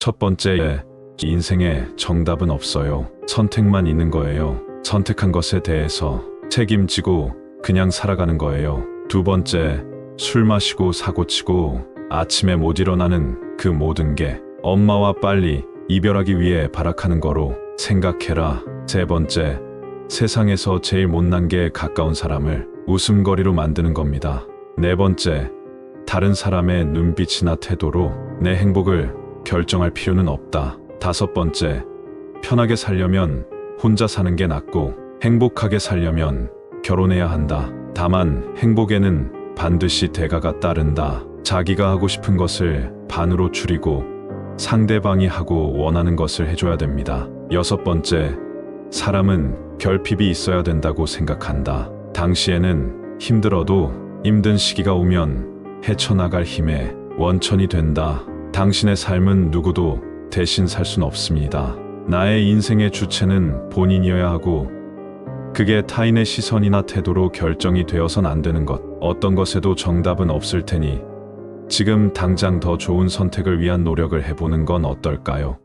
첫 번째, 인생에 정답은 없어요. 선택만 있는 거예요. 선택한 것에 대해서 책임지고 그냥 살아가는 거예요. 두 번째, 술 마시고 사고치고 아침에 못 일어나는 그 모든 게 엄마와 빨리 이별하기 위해 발악하는 거로 생각해라. 세 번째, 세상에서 제일 못난 게 가까운 사람을 웃음거리로 만드는 겁니다. 네 번째, 다른 사람의 눈빛이나 태도로 내 행복을 결정할 필요는 없다. 다섯 번째, 편하게 살려면 혼자 사는 게 낫고 행복하게 살려면 결혼해야 한다. 다만 행복에는 반드시 대가가 따른다. 자기가 하고 싶은 것을 반으로 줄이고 상대방이 하고 원하는 것을 해줘야 됩니다. 여섯 번째, 사람은 결핍이 있어야 된다고 생각한다. 당시에는 힘들어도 힘든 시기가 오면 헤쳐나갈 힘의 원천이 된다. 당신의 삶은 누구도 대신 살 순 없습니다. 나의 인생의 주체는 본인이어야 하고 그게 타인의 시선이나 태도로 결정이 되어선 안 되는 것. 어떤 것에도 정답은 없을 테니 지금 당장 더 좋은 선택을 위한 노력을 해보는 건 어떨까요?